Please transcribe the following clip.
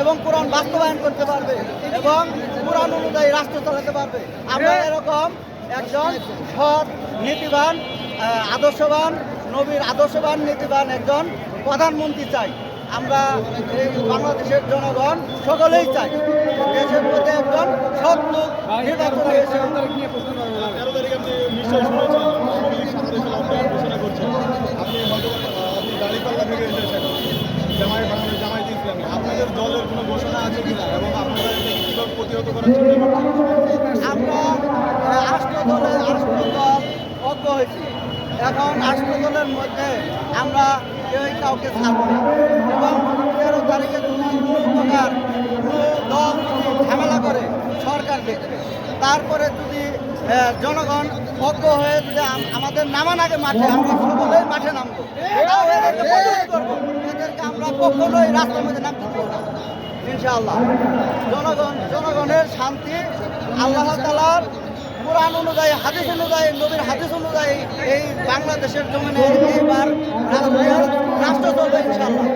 এবং কোরআন বাস্তবায়ন করতে পারবে এবং কোরআন অনুযায়ী রাষ্ট্র চালাতে পারবে। আমরা এরকম একজন সৎ, নীতিবান আদর্শবান, নবীর আদর্শবান, নীতিবান একজন প্রধানমন্ত্রী চাই। আমরা এই বাংলাদেশের জনগণ সকলেই চাই দেশের মধ্যে একজন সৎ লোক নির্বাচনে তারিখ আপনি দলে এখন মধ্যে আমরা কাউকে এবং তেরো তারিখে ঝামেলা করে তারপরে যদি জনগণ ঐক্য হয়ে যদি আমাদের নামান আগে মাঠে, আমরা সকলেই মাঠে নামবো। এদেরকে আমরা কখনোই রাস্তার মধ্যে নামতে না। ইনশাআল্লাহ। জনগণ, জনগণের শান্তি আল্লাহ তালার কোরআন অনুযায়ী, হাদিস অনুযায়ী, নবীর হাদিস অনুযায়ী এই বাংলাদেশের জমিনে এইবার রাষ্ট্র চলবে ইনশাআল্লাহ।